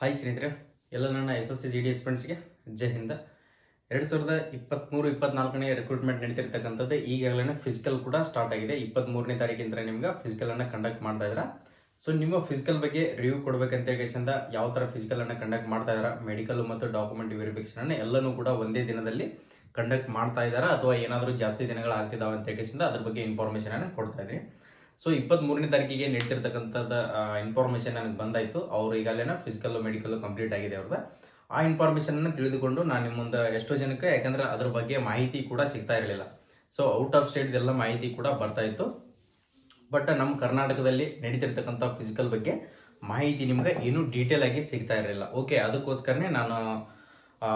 Hi ಸ್ನೇಹಿತರೆ, ಎಲ್ಲ ನನ್ನ S S C G D S ಫ್ರೆಂಡ್ಸ್ಗೆ ಜೈ ಹಿಂದ. ಎರಡು ಸಾವಿರದ ಇಪ್ಪತ್ತ್ಮೂರು ಇಪ್ಪತ್ನಾಲ್ಕನೇ ರಿಕ್ರೂಟ್ಮೆಂಟ್ ನಡೀತಿರ್ತಕ್ಕಂಥದ್ದು ಈಗಾಗಲೇ ಫಿಸಿಕಲ್ ಕೂಡ ಸ್ಟಾರ್ಟ್ ಆಗಿದೆ. ಇಪ್ಪತ್ತ್ಮೂರನೇ ತಾರೀಕಿಂದ ನಿಮ್ಗೆ ಫಿಸಿಕಲನ್ನು ಕಂಡಕ್ಟ್ ಮಾಡ್ತಾ ಇದ್ದಾರೆ ಸೊ ನಿಮ್ಮ ಫಿಸಿಕಲ್ ಬಗ್ಗೆ ರಿವ್ಯೂ ಕೊಡಬೇಕಂತ ಹೇಳಿಕೆಸಿಂದ ಯಾವ ಥರ ಫಿಸಿಕಲನ್ನು ಕಂಡಕ್ಟ್ ಮಾಡ್ತಾ ಇದ್ದಾರೆ ಮೆಡಿಕಲ್ ಮತ್ತು ಡಾಕ್ಯುಮೆಂಟ್ ವೆರಿಫಿಕೇಷನ್ ಎಲ್ಲನೂ ಕೂಡ ಒಂದೇ ದಿನದಲ್ಲಿ ಕಂಡಕ್ಟ್ ಮಾಡ್ತಾ ಇದ್ದಾರೆ ಅಥವಾ ಏನಾದರೂ ಜಾಸ್ತಿ ದಿನಗಳು ಆಗ್ತಿದಾವೆ ಅಂತ ಹೇಳಿಕೆಸಿಂದ ಅದ್ರ ಬಗ್ಗೆ ಇನ್ಫಾರ್ಮೇಷನನ್ನು ಕೊಡ್ತಾ ಇದ್ದೀನಿ. ಸೊ ಇಪ್ಪತ್ತ್ಮೂರನೇ ತಾರೀಕಿಗೆ ನಡೀತಿರ್ತಕ್ಕಂಥದ್ದು ಇನ್ಫಾರ್ಮೇಷನ್ ನನಗೆ ಬಂದಾಯಿತು. ಅವರು ಈಗಾಗಲೇ ಫಿಸಿಕಲ್ಲು ಮೆಡಿಕಲ್ಲು ಕಂಪ್ಲೀಟ್ ಆಗಿದೆ ಅವ್ರದ್ದು ಆ ಇನ್ಫಾರ್ಮೇಷನ್ನ ತಿಳಿದುಕೊಂಡು ನಾನು ನಿಮ್ಮ ಮುಂದೆ ಎಷ್ಟೋ ಜನಕ್ಕೆ, ಯಾಕಂದ್ರೆ ಅದ್ರ ಬಗ್ಗೆ ಮಾಹಿತಿ ಕೂಡ ಸಿಗ್ತಾ ಇರಲಿಲ್ಲ. ಸೊ ಔಟ್ ಆಫ್ ಸ್ಟೇಟ್ ಎಲ್ಲ ಮಾಹಿತಿ ಕೂಡ ಬರ್ತಾ ಇತ್ತು. ಬಟ್ ನಮ್ಮ ಕರ್ನಾಟಕದಲ್ಲಿ ನಡೀತಿರ್ತಕ್ಕಂಥ ಫಿಸಿಕಲ್ ಬಗ್ಗೆ ಮಾಹಿತಿ ನಿಮ್ಗೆ ಏನೂ ಡೀಟೇಲ್ ಆಗಿ ಸಿಗ್ತಾ ಇರಲಿಲ್ಲ. ಓಕೆ ಅದಕ್ಕೋಸ್ಕರನೇ ನಾನು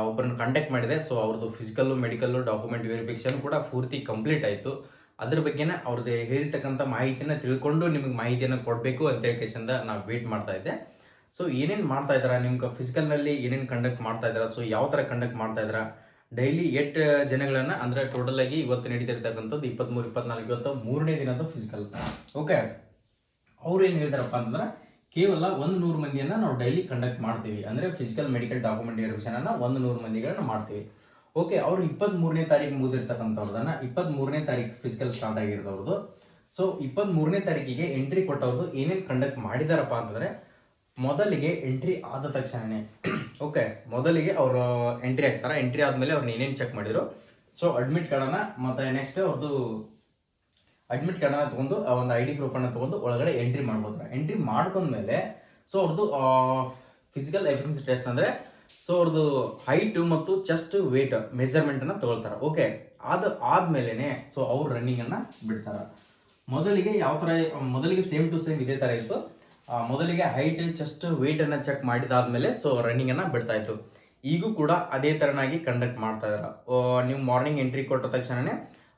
ಒಬ್ಬರನ್ನ ಕಾಂಟ್ಯಾಕ್ಟ್ ಮಾಡಿದೆ. ಸೊ ಅವ್ರದ್ದು ಫಿಸಿಕಲ್ಲು ಮೆಡಿಕಲ್ಲು ಡಾಕ್ಯುಮೆಂಟ್ ವೆರಿಫಿಕೇಷನ್ ಕೂಡ ಪೂರ್ತಿ ಕಂಪ್ಲೀಟ್ ಆಯಿತು. ಅದ್ರ ಬಗ್ಗೆನೇ ಅವ್ರದ್ದು ಹೇಳಿರ್ತಕ್ಕಂಥ ಮಾಹಿತಿನ ತಿಳ್ಕೊಂಡು ನಿಮಗೆ ಮಾಹಿತಿಯನ್ನು ಕೊಡಬೇಕು ಅಂತ ಹೇಳ್ಕೇಶಂದ ನಾವು ವೇಟ್ ಮಾಡ್ತಾ ಇದ್ದೆ. ಸೊ ಏನೇನು ಮಾಡ್ತಾ ಇದ್ದಾರಾ? ನಿಮ್ಗೆ ಫಿಸಿಕಲ್ನಲ್ಲಿ ಏನೇನು ಕಂಡಕ್ಟ್ ಮಾಡ್ತಾ ಇದ್ದಾರಾ? ಸೊ ಯಾವ ಥರ ಕಂಡಕ್ಟ್ ಮಾಡ್ತಾ ಇದ್ದಾರಾ? ಡೈಲಿ ಎಷ್ಟು ಜನಗಳನ್ನು ಅಂದರೆ ಟೋಟಲ್ ಆಗಿ ಇವತ್ತು ನಡೀತಿರ್ತಕ್ಕಂಥದ್ದು ಇಪ್ಪತ್ತ್ಮೂರು ಇಪ್ಪತ್ನಾಲ್ಕು, ಇವತ್ತು ಮೂರನೇ ದಿನದ ಫಿಸಿಕಲ್ ಓಕೆ ಅವ್ರು ಏನು ಹೇಳ್ತಾರಪ್ಪ ಅಂತಂದ್ರೆ ಕೇವಲ ಒಂದು ನೂರು ಮಂದಿಯನ್ನು ನಾವು ಡೈಲಿ ಕಂಡಕ್ಟ್ ಮಾಡ್ತೀವಿ. ಅಂದರೆ ಫಿಸಿಕಲ್ ಮೆಡಿಕಲ್ ಡಾಕ್ಯುಮೆಂಟ್ ಇರೋ ವಿಷಯನ ಒಂದು ನೂರು ಮಂದಿಗಳನ್ನ ಮಾಡ್ತೀವಿ. ಓಕೆ ಅವರು ಇಪ್ಪತ್ತ್ ಮೂರನೇ ತಾರೀಕು ಮುಗಿದಿರ್ತಕ್ಕಂಥವ್ರದನ್ನ ಇಪ್ಪತ್ತ್ ಮೂರನೇ ತಾರೀಕು ಫಿಸಿಕಲ್ ಸ್ಟಾರ್ಟ್ ಆಗಿರೋದು ಸೊ ಇಪ್ಪತ್ತ್ ಮೂರನೇ ತಾರೀಕಿಗೆ ಎಂಟ್ರಿ ಕೊಟ್ಟವ್ರದ್ದು ಏನೇನು ಕಂಡಕ್ಟ್ ಮಾಡಿದಾರಪ್ಪ ಅಂತಂದ್ರೆ, ಮೊದಲಿಗೆ ಎಂಟ್ರಿ ಆದ ತಕ್ಷಣನೇ ಓಕೆ ಮೊದಲಿಗೆ ಅವರು ಎಂಟ್ರಿ ಆಗ್ತಾರೆ ಎಂಟ್ರಿ ಆದಮೇಲೆ ಅವ್ರನ್ನ ಏನೇನು ಚೆಕ್ ಮಾಡಿದ್ರು. ಸೊ ಅಡ್ಮಿಟ್ ಕಾರ್ಡನ್ನ ಮತ್ತೆ ನೆಕ್ಸ್ಟ್ ಅವ್ರದ್ದು ಅಡ್ಮಿಟ್ ಕಾರ್ಡನ್ನ ತೊಗೊಂಡು ಒಂದು ಐ ಡಿ ಪ್ರೂಫನ್ನು ತೊಗೊಂಡು ಒಳಗಡೆ ಎಂಟ್ರಿ ಮಾಡ್ಬೋದ್ರ. ಎಂಟ್ರಿ ಮಾಡ್ಕೊಂಡ್ಮೇಲೆ ಸೊ ಅವ್ರದ್ದು ಫಿಸಿಕಲ್ ಎಫಿಷಿಯನ್ಸಿ ಟೆಸ್ಟ್ ಅಂದ್ರೆ ಸೊ ಅವ್ರದ್ದು ಹೈಟ್ ಮತ್ತು ಚೆಸ್ಟ್ ವೇಟ್ ಮೆಜರ್ಮೆಂಟ್ ಅನ್ನ ತಗೊಳ್ತಾರೆ. ಓಕೆ ಅದು ಆದ್ಮೇಲೆನೆ ಸೊ ಅವ್ರು ರನ್ನಿಂಗ್ ಬಿಡ್ತಾರೆ. ಮೊದಲಿಗೆ ಯಾವ ತರ ಮೊದಲಿಗೆ ಸೇಮ್ ಟು ಸೇಮ್ ಇದೇ ತರ ಇತ್ತು. ಮೊದಲಿಗೆ ಹೈಟ್ ಚೆಸ್ಟ್ ವೇಟ್ ಅನ್ನ ಚೆಕ್ ಮಾಡಿದಾದ್ಮೇಲೆ ಸೊ ರನ್ನಿಂಗ್ ಅನ್ನ ಬಿಡ್ತಾ ಇತ್ತು. ಈಗೂ ಕೂಡ ಅದೇ ತರನಾಗಿ ಕಂಡಕ್ಟ್ ಮಾಡ್ತಾ ಇದಾರ. ನೀವು ಮಾರ್ನಿಂಗ್ ಎಂಟ್ರಿ ಕೊಟ್ಟ ತಕ್ಷಣನೇ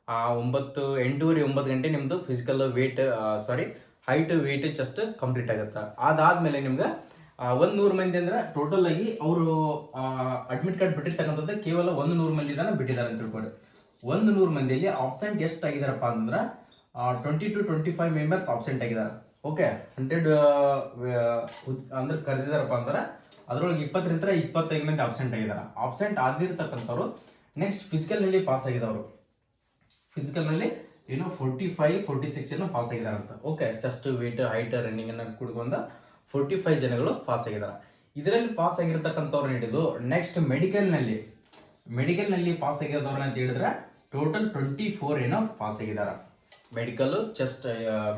ಆ, ಒಂಬತ್ತು ಎಂಟೂವರೆ ಒಂಬತ್ತು ಗಂಟೆ ನಿಮ್ದು physical weight sorry height weight chest complete ಆಗುತ್ತೆ. ಅದಾದ್ಮೇಲೆ ನಿಮ್ಗೆ ಒಂದು ನೂರು ಮಂದಿ ಅಂದ್ರೆ ಟೋಟಲ್ ಆಗಿ ಅವರು ಅಡ್ಮಿಟ್ ಕಾರ್ಡ್ ಬಿಟ್ಟಿರ್ತಕ್ಕಂಥದ್ದು ಕೇವಲ ಒಂದು ನೂರು ಮಂದಿ ಜನ ಬಿಟ್ಟಿದ್ದಾರೆ ಅಂತ ತಿಳ್ಕೊಳ್ಳಿ ಒಂದು ನೂರು ಮಂದಿಯಲ್ಲಿ ಆಬ್ಸೆಂಟ್ ಎಷ್ಟು ಆಗಿದಾರಪ್ಪ ಅಂತಂದ್ರೆ twenty two twenty five members absent ಆಗಿದ್ದಾರೆ ಓಕೆ ಹಂಡ್ರೆಡ್ ಅಂದ್ರೆ ಕರೆದಿದಾರಪ್ಪ ಅಂದ್ರೆ, ಅದ್ರೊಳಗೆ ಇಪ್ಪತ್ತರಿಂದ ಇಪ್ಪತ್ತೈದು ಮಂದಿ ಆಬ್ಸೆಂಟ್ ಆಗಿದ್ದಾರೆ ಆಬ್ಸೆಂಟ್ ಆಗಿರ್ತಕ್ಕಂಥವ್ರು ನೆಕ್ಸ್ಟ್ ಫಿಸಿಕಲ್ನಲ್ಲಿ ಪಾಸ್ ಆಗಿದವರು. ಫಿಸಿಕಲ್ನಲ್ಲಿ ಏನೋ ಫೋರ್ಟಿ ಫೈವ್ ಫೋರ್ಟಿ ಸಿಕ್ಸ್ ಏನೋ ಪಾಸ್ ಆಗಿದ್ದಾರೆ ಅಂತ okay just weight height running ಅನ್ನ ಕುಡ್ಕೊಂಡ ಫೋರ್ಟಿ ಫೈವ್ ಜನಗಳು ಪಾಸ್ ಆಗಿದ್ದಾರೆ. ಇದರಲ್ಲಿ ಪಾಸ್ ಆಗಿರ್ತಕ್ಕಂಥವ್ರನ್ನ ಹಿಡಿದು ನೆಕ್ಸ್ಟ್ ಮೆಡಿಕಲ್ನಲ್ಲಿ ಮೆಡಿಕಲ್ನಲ್ಲಿ ಪಾಸ್ ಆಗಿರೋದವ್ರನ್ನ ಅಂತ ಹೇಳಿದ್ರೆ ಟೋಟಲ್ ಟ್ವೆಂಟಿ ಫೋರ್ ಏನೋ ಪಾಸ್ ಆಗಿದ್ದಾರೆ. ಮೆಡಿಕಲ್ ಚೆಸ್ಟ್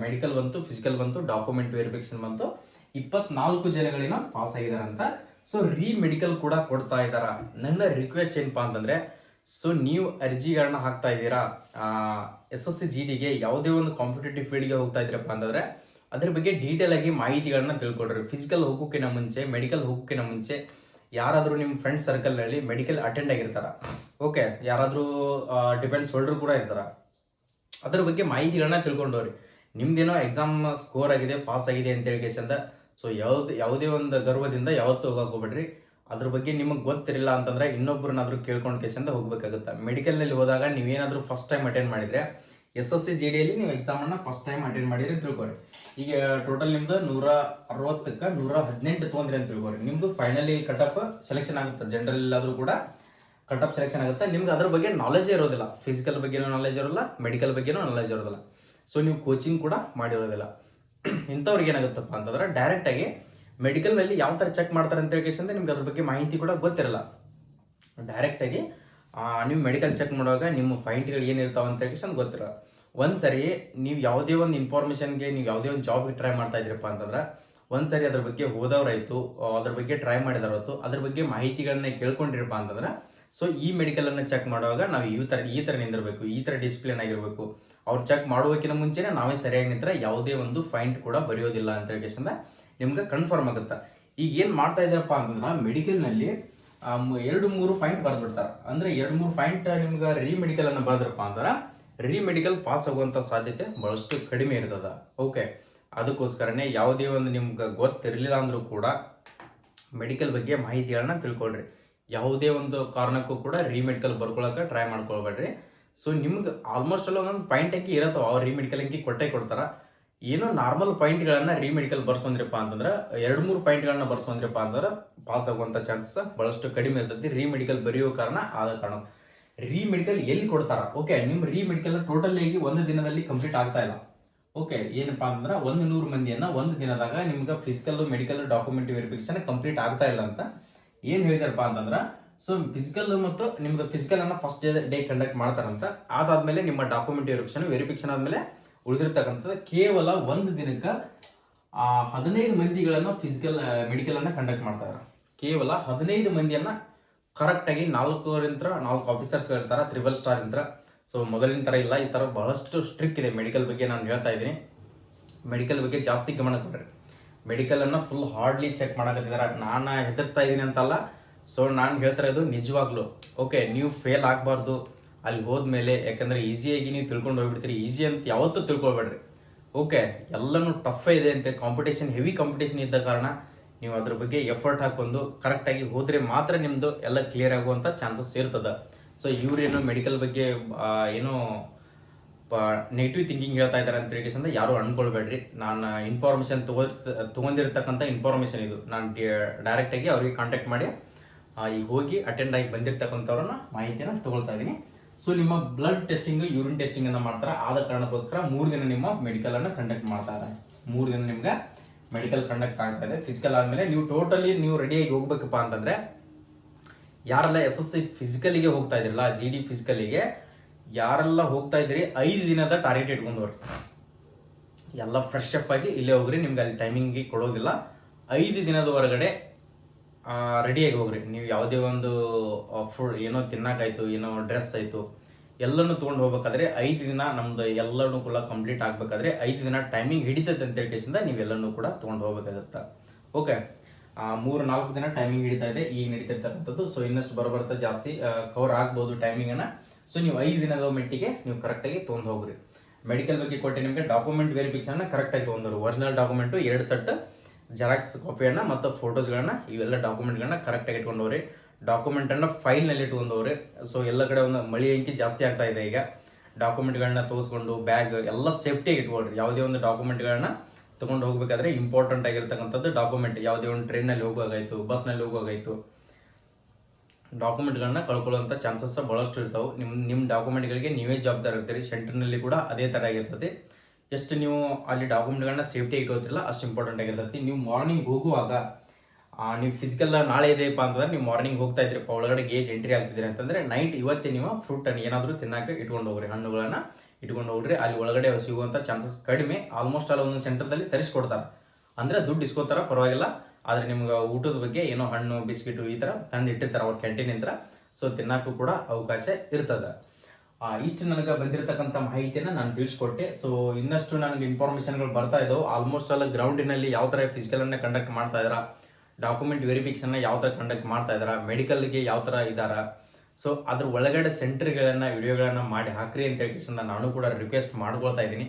ಮೆಡಿಕಲ್ ಬಂತು ಫಿಸಿಕಲ್ ಬಂತು ಡಾಕ್ಯುಮೆಂಟ್ ವೆರಿಫಿಕೇಶನ್ ಬಂತು. ಇಪ್ಪತ್ನಾಲ್ಕು ಜನಗಳೇನೋ ಪಾಸ್ ಆಗಿದ್ದಾರೆ ಅಂತ. ಸೊ ರೀ ಮೆಡಿಕಲ್ ಕೂಡ ಕೊಡ್ತಾ ಇದ್ದಾರ. ನನ್ನ ರಿಕ್ವೆಸ್ಟ್ ಏನಪ್ಪಾ ಅಂತಂದರೆ ಸೊ ನೀವು ಅರ್ಜಿಗಳನ್ನ ಹಾಕ್ತಾ ಇದ್ದೀರಾ ಎಸ್ ಎಸ್ ಸಿ ಜಿ ಡಿಗೆ ಯಾವುದೇ ಒಂದು ಕಾಂಪಿಟೇಟಿವ್ ಫೀಲ್ಡ್ಗೆ ಹೋಗ್ತಾ ಇದ್ದೀರಪ್ಪ ಅಂತಂದ್ರೆ ಅದ್ರ ಬಗ್ಗೆ ಡೀಟೇಲ್ ಆಗಿ ಮಾಹಿತಿಗಳನ್ನ ತಿಳ್ಕೊಡ್ರಿ. ಫಿಸಿಕಲ್ ಹೋಗೋಕ್ಕಿಂತ ಮುಂಚೆ ಮೆಡಿಕಲ್ ಹೋಗೋಕ್ಕಿಂತ ಮುಂಚೆ ಯಾರಾದರೂ ನಿಮ್ಮ ಫ್ರೆಂಡ್ ಸರ್ಕಲ್ನಲ್ಲಿ ಮೆಡಿಕಲ್ ಅಟೆಂಡ್ ಆಗಿರ್ತಾರ. ಓಕೆ ಯಾರಾದರೂ ಡಿಫೆನ್ಸ್ ಹೋಲ್ಡರ್ ಕೂಡ ಇರ್ತಾರ. ಅದ್ರ ಬಗ್ಗೆ ಮಾಹಿತಿಗಳನ್ನ ತಿಳ್ಕೊಂಡವ್ರಿ. ನಿಮ್ದೇನೋ ಎಕ್ಸಾಮ್ ಸ್ಕೋರ್ ಆಗಿದೆ ಪಾಸ್ ಆಗಿದೆ ಅಂತ ಹೇಳ್ಕೇಶಂದ ಸೊ ಯಾವ್ದು, ಯಾವುದೇ ಒಂದು ಗರ್ವದಿಂದ ಯಾವತ್ತೂ ಹೋಗಕ್ಕೆ ಹೋಗ್ಬೇಡ್ರಿ. ಅದ್ರ ಬಗ್ಗೆ ನಿಮಗೆ ಗೊತ್ತಿರಲಿಲ್ಲ ಅಂತಂದ್ರೆ ಇನ್ನೊಬ್ಬರನ್ನಾದ್ರೂ ಕೇಳ್ಕೊಂಡು ಕೇಸಿಂದ ಹೋಗ್ಬೇಕಾಗುತ್ತೆ. ಮೆಡಿಕಲ್ನಲ್ಲಿ ಹೋದಾಗ ನೀವೇನಾದರೂ ಫಸ್ಟ್ ಟೈಮ್ ಅಟೆಂಡ್ ಮಾಡಿದ್ರೆ ಎಸ್ ಎಸ್ ಸಿ ಜಿ ಡಿಯಲ್ಲಿ ನೀವು ಎಕ್ಸಾಮನ್ನು ಫಸ್ಟ್ ಟೈಮ್ ಅಟೆಂಡ್ ಮಾಡಿದ್ರೆ ಅಂತ ತಿಳ್ಕೊರಿ ಈಗ ಟೋಟಲ್ ನಿಮ್ದು ನೂರ ಅರವತ್ತಕ್ಕೆ ನೂರ ಹದಿನೆಂಟು ತೊಗೊಂಡ್ರಿ ಅಂತ ತಿಳ್ಕೊರಿ ನಿಮ್ದು ಫೈನಲಿ ಕಟ್ ಆಫ್ ಸೆಲೆಕ್ಷನ್ ಆಗುತ್ತೆ. ಜನರಲ್ ಆದ್ರೂ ಕೂಡ ಕಟ್ ಆಫ್ ಸೆಲೆಕ್ಷನ್ ಆಗುತ್ತೆ. ನಿಮ್ಗೆ ಅದ್ರ ಬಗ್ಗೆ ನಾಲೆಜ್ ಇರೋದಿಲ್ಲ. ಫಿಸಿಕಲ್ ಬಗ್ಗೆನೂ ನಾಲೆಜ್ ಇರೋಲ್ಲ ಮೆಡಿಕಲ್ ಬಗ್ಗೆನೂ ನಾಲೆಜ್ ಇರೋದಿಲ್ಲ. ಸೊ ನೀವು ಕೋಚಿಂಗ್ ಕೂಡ ಮಾಡಿರೋದಿಲ್ಲ. ಇಂಥವ್ರಿಗೆ ಏನಾಗುತ್ತಪ್ಪ ಅಂತಂದ್ರೆ ಡೈರೆಕ್ಟ್ ಆಗಿ ಮೆಡಿಕಲ್ನಲ್ಲಿ ಯಾವ ಥರ ಚೆಕ್ ಮಾಡ್ತಾರೆ ಅಂತ ಹೇಳಿ ನಿಮ್ಗೆ ಅದ್ರ ಬಗ್ಗೆ ಮಾಹಿತಿ ಕೂಡ ಗೊತ್ತಿರಲ್ಲ. ಡೈರೆಕ್ಟ್ ಆಗಿ ಆ, ನೀವು ಮೆಡಿಕಲ್ ಚೆಕ್ ಮಾಡುವಾಗ ನಿಮ್ಮ ಫೈಂಟ್ಗಳು ಏನಿರ್ತಾವೆ ಅಂತ ಹೇಳಿ ಗೊತ್ತಿರ ಒಂದು ಸರಿ ನೀವು ಯಾವುದೇ ಒಂದು ಇನ್ಫಾರ್ಮೇಷನ್ಗೆ ನೀವು ಯಾವುದೇ ಒಂದು ಜಾಬ್ಗೆ ಟ್ರೈ ಮಾಡ್ತಾ ಇದ್ರಪ್ಪ ಅಂತಂದ್ರೆ, ಒಂದು ಸರಿ ಅದ್ರ ಬಗ್ಗೆ ಹೋದವ್ರಾಯ್ತು ಅದ್ರ ಬಗ್ಗೆ ಟ್ರೈ ಮಾಡಿದಾರತ್ತು ಅದ್ರ ಬಗ್ಗೆ ಮಾಹಿತಿಗಳನ್ನ ಕೇಳ್ಕೊಂಡಿರಪ್ಪ ಅಂತಂದ್ರೆ ಸೊ ಈ ಮೆಡಿಕಲನ್ನು ಚೆಕ್ ಮಾಡುವಾಗ ನಾವು ಈ ಥರ ಈ ಥರ ನಿಂದಿರಬೇಕು, ಈ ಥರ ಡಿಸಿಪ್ಲಿನ್ ಆಗಿರಬೇಕು. ಅವ್ರು ಚೆಕ್ ಮಾಡೋಕ್ಕಿಂತ ಮುಂಚೆನೇ ನಾವೇ ಸರಿಯಾಗಿ ನಿಂತರೆ ಯಾವುದೇ ಒಂದು ಫೈಂಟ್ ಕೂಡ ಬರೆಯೋದಿಲ್ಲ ಅಂತ ಹೇಳಿ ನಿಮ್ಗೆ ಕನ್ಫರ್ಮ್ ಆಗುತ್ತೆ. ಈಗ ಏನು ಮಾಡ್ತಾ ಇದ್ದಾರಪ್ಪ ಅಂತಂದ್ರೆ ಮೆಡಿಕಲ್ನಲ್ಲಿ ಎರಡು ಮೂರು ಫೈಂಟ್ ಬರೆದ್ಬಿಡ್ತಾರೆ. ಅಂದ್ರೆ ಎರಡು ಮೂರು ಫೈಂಟ್ ನಿಮ್ಗೆ ರೀ ಮೆಡಿಕಲ್ ಅನ್ನ ಬರ್ದ್ರಪ್ಪ ಅಂದ್ರೆ ರೀ ಮೆಡಿಕಲ್ ಪಾಸ್ ಆಗುವಂತ ಸಾಧ್ಯತೆ ಬಹಳಷ್ಟು ಕಡಿಮೆ ಇರ್ತದೆ. ಓಕೆ ಅದಕ್ಕೋಸ್ಕರನೇ ಯಾವುದೇ ಒಂದು ನಿಮ್ಗೆ ಗೊತ್ತಿರಲಿಲ್ಲ ಅಂದರೂ ಕೂಡ ಮೆಡಿಕಲ್ ಬಗ್ಗೆ ಮಾಹಿತಿಗಳನ್ನ ತಿಳ್ಕೊಳ್ರಿ. ಯಾವುದೇ ಒಂದು ಕಾರಣಕ್ಕೂ ಕೂಡ ಮೆಡಿಕಲ್ ಬರ್ಕೊಳಕ್ಕೆ ಟ್ರೈ ಮಾಡ್ಕೊಳ್ಬೇಡ್ರಿ. ಸೊ ನಿಮ್ಗೆ ಆಲ್ಮೋಸ್ಟ್ ಅಲ್ಲ ಒಂದೊಂದು ಪಾಯಿಂಟ್ ಅಂಕಿ ಇರತ್ತವ. ಅವ್ರು ಮೆಡಿಕಲ್ ಅಂಕಿ ಕೊಟ್ಟೇ ಕೊಡ್ತಾರ. ಏನೋ ನಾರ್ಮಲ್ ಪಾಯಿಂಟ್ಗಳನ್ನು ರೀಮೆಡಿಕಲ್ ಬರ್ಸ್ಕೊಂಡ್ರಪ್ಪ ಅಂತಂದ್ರೆ, ಎರಡು ಮೂರು ಪಾಯಿಂಟ್ಗಳನ್ನ ಬರ್ಸ್ಕೊಂಡ್ರಪ್ಪ ಅಂತಂದ್ರೆ ಪಾಸ್ ಆಗುವಂಥ ಚಾನ್ಸಸ್ ಬಹಳಷ್ಟು ಕಡಿಮೆ ಇರ್ತೈತಿ. ರೀಮೆಡಿಕಲ್ ಬರೆಯೋ ಕಾರಣ ಆದ ಕಾರಣ. ರೀಮೆಡಿಕಲ್ ಎಲ್ಲಿ ಕೊಡ್ತಾರ? ಓಕೆ ನಿಮ್ಮ ರೀಮೆಡಿಕಲ್ ಟೋಟಲ್ ಆಗಿ ಒಂದು ದಿನದಲ್ಲಿ ಕಂಪ್ಲೀಟ್ ಆಗ್ತಾ ಇಲ್ಲ. ಓಕೆ ಏನಪ್ಪಾ ಅಂದ್ರೆ ಒಂದು ನೂರು ಮಂದಿಯನ್ನ ಒಂದು ದಿನದಾಗ ನಿಮ್ಗೆ physical medical document verification complete ಆಗ್ತಾ ಇಲ್ಲ ಅಂತ ಏನ್ ಹೇಳಿದಾರಪ್ಪ ಅಂತಂದ್ರೆ ಸೊ ಫಿಸಿಕಲ್ ಮತ್ತು ನಿಮ್ದು ಫಿಸಿಕಲ್ ಅನ್ನ ಫಸ್ಟ್ ಡೇ ಡೇ ಕಂಡಕ್ಟ್ ಮಾಡ್ತಾರಂತ. ಅದಾದ್ಮೇಲೆ ನಿಮ್ಮ ಡಾಕ್ಯುಮೆಂಟ್ ವೆರಿಫಿಕೇಶನ್ ವೆರಿಫಿಕೇಶನ್ ಆದ್ಮೇಲೆ ಉಳಿದಿರ್ತಕ್ಕಂಥದ್ದು ಕೇವಲ ಒಂದು ದಿನಕ್ಕೆ ಆ ಹದಿನೈದು ಮಂದಿಗಳನ್ನು ಫಿಸಿಕಲ್ ಮೆಡಿಕಲ್ ಅನ್ನ ಕಂಡಕ್ಟ್ ಮಾಡ್ತಾರೆ ಕೇವಲ ಹದಿನೈದು ಮಂದಿಯನ್ನ ಕರೆಕ್ಟ್ ಆಗಿ ನಾಲ್ಕರಿಂದ ನಾಲ್ಕು ಆಫೀಸರ್ಸ್ ಇರ್ತಾರ ತ್ರಿಬಲ್ ಸ್ಟಾರ್ ಇಂತ್ರ. ಸೊ ಮೊದಲಿನ ತರ ಇಲ್ಲ, ಈ ತರ ಬಹಳಷ್ಟು ಸ್ಟ್ರಿಕ್ ಇದೆ ಮೆಡಿಕಲ್ ಬಗ್ಗೆ ನಾನು ಹೇಳ್ತಾ ಇದ್ದೀನಿ. ಮೆಡಿಕಲ್ ಬಗ್ಗೆ ಜಾಸ್ತಿ ಗಮನ ಕೊಡ್ರಿ. ಮೆಡಿಕಲ್ ಅನ್ನ ಫುಲ್ ಹಾರ್ಡ್ಲಿ ಚೆಕ್ ಮಾಡಕತ್ತಿದ್ದಾರೆ ನಾನು ಹೆದರ್ಸ್ತಾ ಇದ್ದೀನಿ ಅಂತಲ್ಲ. ಸೊ ನಾನು ಹೇಳ್ತಾ ಇರೋದು ನಿಜವಾಗ್ಲು. ಓಕೆ ನೀವು ಫೇಲ್ ಆಗಬಾರ್ದು. ಅಲ್ಲಿ ಹೋದ್ಮೇಲೆ, ಯಾಕಂದ್ರೆ ಈಸಿಯಾಗಿ ನೀವು ತಿಳ್ಕೊಂಡು ಹೋಗ್ಬಿಡ್ತೀರಿ. ಈಸಿ ಅಂತ ಯಾವತ್ತೂ ತಿಳ್ಕೊಳ್ಬೇಡ್ರಿ. ಓಕೆ ಎಲ್ಲನೂ ಟಫ್ ಇದೆ ಅಂತ. ಕಾಂಪಿಟೇಷನ್ ಹೆವಿ ಕಾಂಪಿಟೇಷನ್ ಇದ್ದ ಕಾರಣ ನೀವು ಅದ್ರ ಬಗ್ಗೆ ಎಫರ್ಟ್ ಹಾಕೊಂಡು ಕರೆಕ್ಟಾಗಿ ಹೋದರೆ ಮಾತ್ರ ನಿಮ್ಮದು ಎಲ್ಲ ಕ್ಲಿಯರ್ ಆಗುವಂಥ ಚಾನ್ಸಸ್ ಇರ್ತದೆ. ಸೊ ಇವ್ರೇನು ಮೆಡಿಕಲ್ ಬಗ್ಗೆ ಏನೋ ನೆಗೆಟಿವ್ ಥಿಂಕಿಂಗ್ ಹೇಳ್ತಾ ಇದ್ದಾರೆ ಅಂತ ಹೇಳಿ ಯಾರು ಅನ್ಕೊಳ್ಬೇಡ್ರಿ. ನಾನು ಇನ್ಫಾರ್ಮೇಷನ್ ತಗೋ ತೊಗೊಂಡಿರ್ತಕ್ಕಂಥ ಇನ್ಫಾರ್ಮೇಷನ್ ಇದು. ನಾನು ಡೈರೆಕ್ಟ್ ಆಗಿ ಅವ್ರಿಗೆ ಕಾಂಟ್ಯಾಕ್ಟ್ ಮಾಡಿ ಈಗ ಹೋಗಿ ಅಟೆಂಡ್ ಆಗಿ ಬಂದಿರ್ತಕ್ಕಂಥವ್ರನ್ನ ಮಾಹಿತಿನ ತಗೊಳ್ತಾ ಇದ್ದೀನಿ ಸೊ ನಿಮ್ಮ ಬ್ಲಡ್ ಟೆಸ್ಟಿಂಗ್ ಯೂರಿನ್ ಟೆಸ್ಟಿಂಗ್ ಅನ್ನ ಮಾಡ್ತಾರೆ. ಆದ ಕಾರಣಕ್ಕೋಸ್ಕರ ಮೂರು ದಿನ ನಿಮ್ಮ ಮೆಡಿಕಲ್ ಅನ್ನ ಕಂಡಕ್ಟ್ ಮಾಡ್ತಾರೆ. ಮೂರು ದಿನ ನಿಮ್ಗೆ ಮೆಡಿಕಲ್ ಕಂಡಕ್ಟ್ ಆಗ್ತಾ ಇದೆ. ಫಿಸಿಕಲ್ ಆದ್ಮೇಲೆ ನೀವು ಟೋಟಲಿ ನೀವು ರೆಡಿಯಾಗಿ ಹೋಗ್ಬೇಕಪ್ಪ ಅಂತಂದ್ರೆ, ಯಾರೆಲ್ಲ ಎಸ್ ಎಸ್ ಸಿ ಫಿಸಿಕಲಿಗೆ ಹೋಗ್ತಾ ಇದ್ರಲ್ಲ ಜಿ ಡಿ ಫಿಸಿಕಲಿಗೆ ಯಾರೆಲ್ಲ ಹೋಗ್ತಾ ಇದ್ರಿ ಐದು ದಿನದ ಟಾರ್ಗೆಟ್ ಇಟ್ಕೊಂಡವ್ರಿ. ಎಲ್ಲ ಫ್ರೆಶ್ ಅಪ್ ಆಗಿ ಇಲ್ಲೇ ಹೋಗ್ರಿ, ನಿಮ್ಗೆ ಅಲ್ಲಿ ಟೈಮಿಂಗ್ ಕೊಡೋದಿಲ್ಲ. ಐದು ದಿನದ ಹೊರಗಡೆ ರೆಡಿಯಾಗಿ ಹೋಗ್ರಿ. ನೀವು ಯಾವುದೇ ಒಂದು ಫುಡ್ ಏನೋ ತಿನ್ನೋಕ್ಕಾಯ್ತು, ಏನೋ ಡ್ರೆಸ್ ಆಯಿತು, ಎಲ್ಲನೂ ತೊಗೊಂಡು ಹೋಗ್ಬೇಕಾದ್ರೆ ಐದು ದಿನ ನಮ್ದು ಎಲ್ಲನೂ ಕೂಡ ಕಂಪ್ಲೀಟ್ ಆಗಬೇಕಾದ್ರೆ ಐದು ದಿನ ಟೈಮಿಂಗ್ ಹಿಡಿತೈತೆ ಅಂತ ಹೇಳ್ಕೇಸಿಂದ ನೀವೆಲ್ಲನೂ ಕೂಡ ತೊಗೊಂಡು ಹೋಗ್ಬೇಕಾಗತ್ತೆ? ಓಕೆ ಮೂರು, ನಾಲ್ಕು ದಿನ ಟೈಮಿಂಗ್ ಹಿಡಿತಾ ಇದೆ, ಈಗ ನಡೀತಿರ್ತಕ್ಕಂಥದ್ದು. ಸೊ ಇನ್ನಷ್ಟು ಬರಬರ್ತಾ ಜಾಸ್ತಿ ಕವರ್ ಆಗ್ಬೋದು ಟೈಮಿಂಗನ್ನು ಸೊ ನೀವು ಐದು ದಿನದ ಮೆಟ್ಟಿಗೆ ನೀವು ಕರೆಕ್ಟಾಗಿ ತೊಗೊಂಡು ಹೋಗ್ರಿ. ಮೆಡಿಕಲ್ ಬಗ್ಗೆ ಕೊಟ್ಟೆ ನಿಮಗೆ ಡಾಕ್ಯುಮೆಂಟ್ ವೆರಿಫಿಕೇಷನ್ನ ಕರೆಕ್ಟಾಗಿ ತೊಗೊಂಡ್ರು ಒರಿಜಿನಲ್ ಡಾಕ್ಯುಮೆಂಟು ಎರಡು ಸೆಟ್ ಜೆರಾಕ್ಸ್ ಕಾಪಿಯನ್ನು ಮತ್ತು ಫೋಟೋಸ್ಗಳನ್ನ ಇವೆಲ್ಲ ಡಾಕ್ಯುಮೆಂಟ್ಗಳನ್ನ ಕರೆಕ್ಟಾಗಿ ಇಟ್ಕೊಂಡವ್ರಿ. ಡಾಕ್ಯುಮೆಂಟನ್ನು ಫೈಲ್ನಲ್ಲಿ ಇಟ್ಕೊಂಡವ್ರಿ. ಸೊ ಎಲ್ಲ ಕಡೆ ಒಂದು ಮಳಿ ಅಂಕಿ ಜಾಸ್ತಿ ಆಗ್ತಾ ಇದೆ ಈಗ. ಡಾಕ್ಯುಮೆಂಟ್ಗಳನ್ನ ತೋರಿಸ್ಕೊಂಡು ಬ್ಯಾಗ್ ಎಲ್ಲ ಸೇಫ್ಟಿಯಾಗಿ ಇಟ್ಕೊಳ್ರಿ. ಯಾವುದೇ ಒಂದು ಡಾಕ್ಯುಮೆಂಟ್ಗಳನ್ನ ತೊಗೊಂಡು ಹೋಗ್ಬೇಕಾದ್ರೆ ಇಂಪಾರ್ಟೆಂಟ್ ಆಗಿರ್ತಕ್ಕಂಥದ್ದು ಡಾಕ್ಯುಮೆಂಟ್ ಯಾವುದೇ ಒಂದು ಟ್ರೈನಲ್ಲಿ ಹೋಗುವಾಗಾಯ್ತು ಬಸ್ನಲ್ಲಿ ಹೋಗುವಾಗಾಯ್ತು ಡಾಕ್ಯುಮೆಂಟ್ಗಳನ್ನ ಕಳ್ಕೊಳ್ಳುವಂಥ ಚಾನ್ಸಸ್ ಭಾಳಷ್ಟು ಇರ್ತಾವೆ. ನಿಮ್ಮ ನಿಮ್ಮ ಡಾಕ್ಯುಮೆಂಟ್ಗಳಿಗೆ ನೀವೇ ಜವಾಬ್ದಾರಿ ಇರ್ತೀರಿ ಸೆಂಟ್ರ್ನಲ್ಲಿ ಕೂಡ ಅದೇ ಥರ ಆಗಿರ್ತದೆ. ಎಷ್ಟು ನೀವು ಅಲ್ಲಿ ಡಾಕ್ಯುಮೆಂಟ್ಗಳನ್ನ ಸೇಫ್ಟಿ ಇಟ್ಕೋತಿರಲ್ಲ ಅಷ್ಟು ಇಂಪಾರ್ಟೆಂಟ್ ಆಗಿರ್ತೈತಿ. ನೀವು ಮಾರ್ನಿಂಗ್ ಹೋಗುವಾಗ ನೀವು ಫಿಸಿಕಲ್ ನಾಳೆ ಇದೆಯಪ್ಪ ಅಂತಂದ್ರೆ ನೀವು ಮಾರ್ನಿಂಗ್ ಹೋಗ್ತಾ ಇದ್ರಿಪ್ಪ ಒಳಗಡೆ ಗೇಟ್ ಎಂಟ್ರಿ ಆಗ್ತಿದ್ರಿ ಅಂತಂದ್ರೆ ನೈಟ್ ಇವತ್ತೇ ನೀವು ಫ್ರೂಟ್ ಅನ್ನು ಏನಾದರೂ ತಿನ್ನಕ್ಕೆ ಇಟ್ಕೊಂಡು ಹೋಗ್ರಿ, ಹಣ್ಣುಗಳನ್ನ ಇಟ್ಕೊಂಡು ಹೋಗ್ರಿ. ಅಲ್ಲಿ ಒಳಗಡೆ ಸಿಗುವಂಥ ಚಾನ್ಸಸ್ ಕಡಿಮೆ. ಆಲ್ಮೋಸ್ಟ್ ಅಲ್ಲಿ ಒಂದೊಂದು ಸೆಂಟರ್ದಲ್ಲಿ ತರಿಸ್ಕೊಡ್ತಾರೆ. ಅಂದ್ರೆ ದುಡ್ಡು ಇಸ್ಕೋತಾರ, ಪರವಾಗಿಲ್ಲ. ಆದ್ರೆ ನಿಮ್ಗೆ ಊಟದ ಬಗ್ಗೆ ಏನೋ ಹಣ್ಣು, ಬಿಸ್ಕಿಟು ಈ ಥರ ತಂದು ಇಟ್ಟಿರ್ತಾರೆ ಅವ್ರ ಕ್ಯಾಂಟೀನ್ ಇಂತ್ರ ಸೊ ತಿನ್ನಕ್ಕೂ ಕೂಡ ಅವಕಾಶ ಇರ್ತದೆ. ಇಷ್ಟು ನನಗೆ ಬಂದಿರತಕ್ಕಂಥ ಮಾಹಿತಿಯನ್ನು ನಾನು ತಿಳಿಸ್ಕೊಟ್ಟೆ. ಸೊ ಇನ್ನಷ್ಟು ನನಗೆ ಇನ್ಫಾರ್ಮೇಷನ್ಗಳು ಬರ್ತಾ ಇದ್ದವು ಆಲ್ಮೋಸ್ಟ್ ಅಲ್ಲ ಗ್ರೌಂಡಿನಲ್ಲಿ ಯಾವ ಥರ ಫಿಸಿಕಲನ್ನು ಕಂಡಕ್ಟ್ ಮಾಡ್ತಾ ಇದ್ದಾರಾ ಡಾಕ್ಯುಮೆಂಟ್ ವೆರಿಫಿಕೇಷನ್ನ ಯಾವ ಥರ ಕಂಡಕ್ಟ್ ಮಾಡ್ತಾ ಇದ್ದಾರಾ ಮೆಡಿಕಲ್ಗೆ ಯಾವ ಥರ ಇದ್ದಾರಾ ಸೊ ಅದ್ರ ಒಳಗಡೆ ಸೆಂಟರ್ಗಳನ್ನು ವಿಡಿಯೋಗಳನ್ನು ಮಾಡಿ ಹಾಕ್ರಿ ಅಂತ ಹೇಳಿದ ನಾನು ಕೂಡ ರಿಕ್ವೆಸ್ಟ್ ಮಾಡ್ಕೊಳ್ತಾ ಇದ್ದೀನಿ.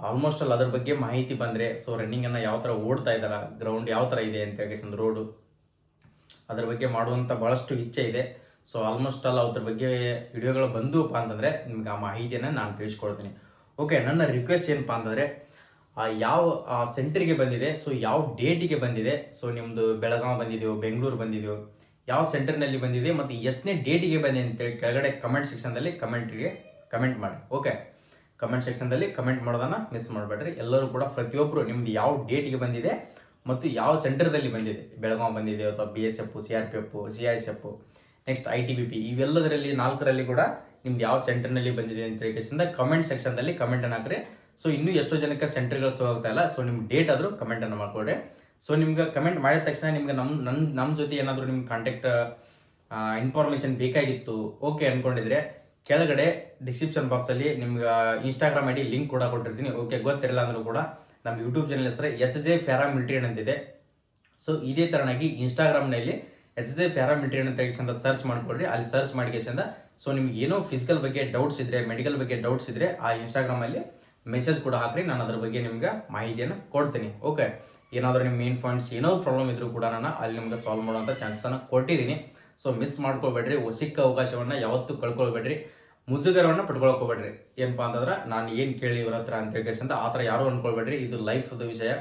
ಆಲ್ಮೋಸ್ಟ್ ಅಲ್ಲಿ ಅದ್ರ ಬಗ್ಗೆ ಮಾಹಿತಿ ಬಂದರೆ ಸೊ ರನ್ನಿಂಗನ್ನು ಯಾವ ಥರ ಓಡ್ತಾ ಇದ್ದಾರೆ ಗ್ರೌಂಡ್ ಯಾವ ಥರ ಇದೆ ಅಂತ ಹೇಳಿ ರೋಡು ಅದ್ರ ಬಗ್ಗೆ ಮಾಡುವಂಥ ಭಾಳಷ್ಟು ಇಚ್ಛೆ ಇದೆ. ಸೊ ಆಲ್ಮೋಸ್ಟ್ ಆಲ್ ಅದ್ರ ಬಗ್ಗೆ ವಿಡಿಯೋಗಳು ಬಂದುವಪ್ಪ ಅಂತಂದರೆ ನಿಮ್ಗೆ ಆ ಮಾಹಿತಿಯನ್ನು ನಾನು ತಿಳಿಸ್ಕೊಡ್ತೀನಿ. ಓಕೆ ನನ್ನ ರಿಕ್ವೆಸ್ಟ್ ಏನಪ್ಪ ಅಂತಂದರೆ ಯಾವ ಸೆಂಟ್ರಿಗೆ ಬಂದಿದೆ ಸೊ ಯಾವ ಡೇಟಿಗೆ ಬಂದಿದೆ ಸೊ ನಿಮ್ಮದು ಬೆಳಗಾವಿ ಬಂದಿದೆಯೋ, ಬೆಂಗಳೂರು ಬಂದಿದೆಯೋ, ಯಾವ ಸೆಂಟರ್ನಲ್ಲಿ ಬಂದಿದೆ ಮತ್ತು ಎಷ್ಟನೇ ಡೇಟಿಗೆ ಬಂದಿದೆ ಅಂತೇಳಿ ಕೆಳಗಡೆ ಕಮೆಂಟ್ ಸೆಕ್ಷನ್ದಲ್ಲಿ ಕಮೆಂಟ್ಗೆ ಕಮೆಂಟ್ ಮಾಡಿ. ಓಕೆ ಕಮೆಂಟ್ ಸೆಕ್ಷನ್ದಲ್ಲಿ ಕಮೆಂಟ್ ಮಾಡೋದನ್ನು ಮಿಸ್ ಮಾಡಬೇಡ್ರಿ. ಎಲ್ಲರೂ ಕೂಡ ಪ್ರತಿಯೊಬ್ಬರು ನಿಮ್ದು ಯಾವ ಡೇಟಿಗೆ ಬಂದಿದೆ ಮತ್ತು ಯಾವ ಸೆಂಟರ್ದಲ್ಲಿ ಬಂದಿದೆ. ಬೆಳಗಾವಿ ಬಂದಿದೆ ಅಥವಾ B S F C R P F C I S F next I T B P ಇವೆಲ್ಲದರಲ್ಲಿ ನಾಲ್ಕರಲ್ಲಿ ಕೂಡ ನಿಮ್ದು ಯಾವ ಸೆಂಟರ್ನಲ್ಲಿ ಬಂದಿದೆ ಅಂತ ಹೇಳಿದ ಕಮೆಂಟ್ ಸೆಕ್ಷನ್ದಲ್ಲಿ ಕಮೆಂಟನ್ನು ಹಾಕ್ರಿ. ಸೊ ಇನ್ನೂ ಎಷ್ಟೋ ಜನಕ್ಕೆ ಸೆಂಟರ್ಗಳು ಶೋ ಆಗ್ತಾ ಇಲ್ಲ. ಸೊ ನಿಮ್ಮ ಡೇಟ್ ಆದರೂ ಕಮೆಂಟನ್ನು ಮಾಡ್ಕೊಡ್ರಿ. ಸೊ ನಿಮ್ಗೆ ಕಮೆಂಟ್ ಮಾಡಿದ ತಕ್ಷಣ ನಿಮ್ಗೆ ನಮ್ಮ ನನ್ನ ನಮ್ಮ ಜೊತೆ ಏನಾದರೂ ನಿಮ್ಗೆ ಕಾಂಟ್ಯಾಕ್ಟ್ ಇನ್ಫಾರ್ಮೇಷನ್ ಬೇಕಾಗಿತ್ತು ಓಕೆ ಅನ್ಕೊಂಡಿದ್ರೆ ಕೆಳಗಡೆ ಡಿಸ್ಕ್ರಿಪ್ಷನ್ ಬಾಕ್ಸಲ್ಲಿ ನಿಮ್ಗೆ ಇನ್ಸ್ಟಾಗ್ರಾಮ್ ಐ ಡಿ ಲಿಂಕ್ ಕೂಡ ಕೊಟ್ಟಿರ್ತೀನಿ. ಓಕೆ ಗೊತ್ತಿರಲ್ಲ ಅಂದ್ರೂ ಕೂಡ ನಮ್ಮ ಯೂಟ್ಯೂಬ್ ಚಾನಲ್ ಹೆಸರು ಎಚ್ ಜೆ ಪ್ಯಾರಾಮಿಲಿಟರಿ ಅಂತಿದೆ ಸೊ ಇದೇ. ತರನಾಗಿ ಇನ್ಸ್ಟಾಗ್ರಾಮ್ನಲ್ಲಿ ಎಚ್ ಎ ಪ್ಯಾರಾಮಿಲಿಟರಿ ಅಂತ ತೆಗಿಸಿಂದ ಸರ್ಚ್ ಮಾಡ್ಕೊಳ್ರಿ ಅಲ್ಲಿ ಸರ್ಚ್ ಮಾಡಿಕೆಸಿಂದ ಸೊ ನಿಮ್ಗೆ ಏನೋ ಫಿಸಿಕಲ್ ಬಗ್ಗೆ ಡೌಟ್ಸ್ ಇದ್ರೆ ಮೆಡಿಕಲ್ ಬಗ್ಗೆ ಡೌಟ್ಸ್ ಇದ್ರೆ, ಆ ಇನ್ಸ್ಟಾಗ್ರಾಮಲ್ಲಿ ಮೆಸೇಜ್ ಕೂಡ ಹಾಕ್ರಿ. ನಾನು ಅದ್ರ ಬಗ್ಗೆ ನಿಮ್ಗೆ ಮಾಹಿತಿಯನ್ನು ಕೊಡ್ತೀನಿ. ಓಕೆ ಏನಾದರೂ ನಿಮ್ಮ ಮೇನ್ ಪಾಯಿಂಟ್ಸ್ ಏನೋ ಪ್ರಾಬ್ಲಮ್ ಇದ್ರೂ ಕೂಡ ನಾನು ಅಲ್ಲಿ ನಿಮ್ಗೆ ಸಾಲ್ವ್ ಮಾಡೋಂಥ ಚಾನ್ಸನ್ನು ಕೊಟ್ಟಿದ್ದೀನಿ. ಸೊ ಮಿಸ್ ಮಾಡ್ಕೊಬೇಡ್ರಿ. ಸಿಕ್ಕ ಅವಕಾಶವನ್ನು ಯಾವತ್ತೂ ಕಳ್ಕೊಳ್ಬೇಡ್ರಿ. ಮುಜುಗರವನ್ನು ಪಡ್ಕೊಳ್ಕೊಬೇಡ್ರಿ ಏನಪ್ಪಾ ಅಂತಂದ್ರೆ, ನಾನು ಏನು ಕೇಳಿ ಇವ್ರ ಹತ್ರ ಅಂತ ಹೇಳ್ಕೇಶ್ ಅಂತ ಆ ಥರ ಯಾರು ಅಂದ್ಕೊಳ್ಬೇಡ್ರಿ ಇದು ಲೈಫ್ದು ವಿಷಯ.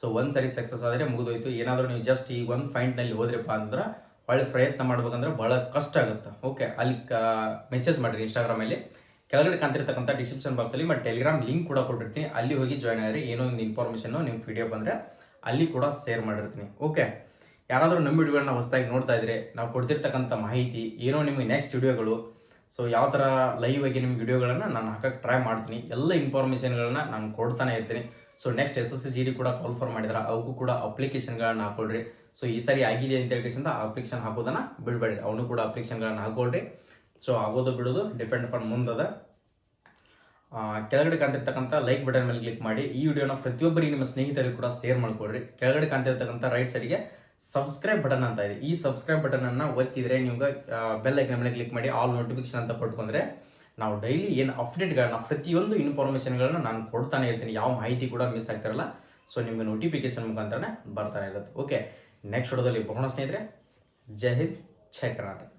ಸೊ ಒಂದು ಸರಿ ಸಕ್ಸಸ್ ಆದರೆ ಮುಗಿದೋಯ್ತು. ಏನಾದರೂ ನೀವು ಜಸ್ಟ್ ಈ ಒಂದು ಫೈಂಡ್ನಲ್ಲಿ ಹೋದ್ರಪ್ಪ ಅಂದ್ರೆ ಒಳ್ಳೆ ಪ್ರಯತ್ನ ಮಾಡ್ಬೇಕಂದ್ರೆ ಭಾಳ ಕಷ್ಟ ಆಗುತ್ತೆ. ಓಕೆ ಅಲ್ಲಿ ಮೆಸೇಜ್ ಮಾಡಿರಿ ಇನ್ಸ್ಟಾಗ್ರಾಮಲ್ಲಿ ಕೆಳಗಡೆ ಕಾಣ್ತಿರ್ತಕ್ಕಂಥ ಡಿಸ್ಕ್ರಿಪ್ಷನ್ ಬಾಕ್ಸಲ್ಲಿ ಮತ್ತು ಟೆಲಿಗ್ರಾಮ್ ಲಿಂಕ್ ಕೂಡ ಕೊಟ್ಟಿರ್ತೀನಿ. ಅಲ್ಲಿ ಹೋಗಿ ಜಾಯ್ನ್ ಆಗಿರಿ. ಏನೋ ಒಂದು ಇನ್ಫಾರ್ಮೇಷನ್ನು ನಿಮ್ಮ ವಿಡಿಯೋ ಬಂದರೆ ಅಲ್ಲಿ ಕೂಡ ಶೇರ್ ಮಾಡಿರ್ತೀನಿ. ಓಕೆ ಯಾರಾದರೂ ನಮ್ಮ ವಿಡಿಯೋಗಳನ್ನ ಹೊಸದಾಗಿ ನೋಡ್ತಾ ಇದ್ರೆ, ನಾವು ಕೊಡ್ತಿರ್ತಕ್ಕಂಥ ಮಾಹಿತಿ, ಏನೋ ನಿಮಗೆ ನೆಕ್ಸ್ಟ್ ವಿಡಿಯೋಗಳು ಸೊ ಯಾವ ಥರ ಲೈವ್ ಆಗಿ ನಿಮ್ಮ ವಿಡಿಯೋಗಳನ್ನು ನಾನು ಹಾಕಕ್ಕೆ ಟ್ರೈ ಮಾಡ್ತೀನಿ. ಎಲ್ಲ ಇನ್ಫಾರ್ಮೇಷನ್ಗಳನ್ನ ನಾನು ಕೊಡ್ತಾನೆ ಇರ್ತೀನಿ. So next S S C G ಕೂಡ ಕಾಲ್ ಫಾರ್ ಮಾಡಿದ್ರೆ. ಅವಕ್ಕೂ ಕೂಡ ಅಪ್ಲಿಕೇಶನ್ಗಳನ್ನ ಹಾಕೊಳ್ರಿ. ಸೊ ಈ ಸಾರಿ ಆಗಿದೆ ಅಂತ ಹೇಳ್ಕೊಂಡು ಅಪ್ಲಿಕೇಶನ್ ಹಾಕೋದನ್ನ ಬಿಡಬೇಡ್ರಿ. ಅವನು ಕೂಡ ಅಪ್ಲಿಕೇಶನ್ಗಳನ್ನ ಹಾಕೊಳ್ರಿ. ಸೊ ಆಗೋದು ಬಿಡೋದು ಡಿಪೆಂಡ್ ಅಪಾನ್ ಮುಂದದ. ಕೆಳಗಡೆ ಕಾಣ್ತಿರ್ತಕ್ಕಂಥ ಲೈಕ್ ಬಟನ್ ಮೇಲೆ ಕ್ಲಿಕ್ ಮಾಡಿ ಈ ವಿಡಿಯೋನ ಪ್ರತಿಯೊಬ್ಬರಿಗೆ ನಿಮ್ಮ ಸ್ನೇಹಿತರಿಗೂ ಕೂಡ ಶೇರ್ ಮಾಡ್ಕೊಡ್ರಿ ಕೆಳಗಡೆ ಕಾಣ್ತಿರ್ತಕ್ಕಂಥ ರೈಟ್ ಸೈಡ್ಗೆ ಸಬ್ಸ್ಕ್ರೈಬ್ ಬಟನ್ ಅಂತ ಇದೆ. ಈ ಸಬ್ಸ್ಕ್ರೈಬ್ ಬಟನ್ ಅನ್ನ ಒತ್ತಿದ್ರೆ ನಿಮ್ಗೆ ಬೆಲ್ ಐಕನ್ ಮೇಲೆ ಕ್ಲಿಕ್ ಮಾಡಿ ಆಲ್ ನೋಟಿಫಿಕೇಶನ್ ಅಂತ ಪಡ್ಕೊಂಡ್ರೆ ನಾವು ಡೈಲಿ ಏನು ಅಪ್ಡೇಟ್ಗಳನ್ನ ಪ್ರತಿಯೊಂದು ಇನ್ಫಾರ್ಮೇಷನ್ಗಳನ್ನ ನಾನು ಕೊಡ್ತಾನೆ ಇರ್ತೀನಿ. ಯಾವ ಮಾಹಿತಿ ಕೂಡ ಮಿಸ್ ಆಗ್ತಿರಲ್ಲ. ಸೊ ನಿಮಗೆ ನೋಟಿಫಿಕೇಶನ್ ಮುಖಾಂತರನೇ ಬರ್ತಾನೆ ಇರುತ್ತೆ. ಓಕೆ ನೆಕ್ಸ್ಟ್ ವಿಡಿಯೋದಲ್ಲಿ ಬಹಳ ಸ್ನೇಹಿತರೆ. ಜೈ ಹಿಂದ್, ಜೈ ಕರ್ನಾಟಕ.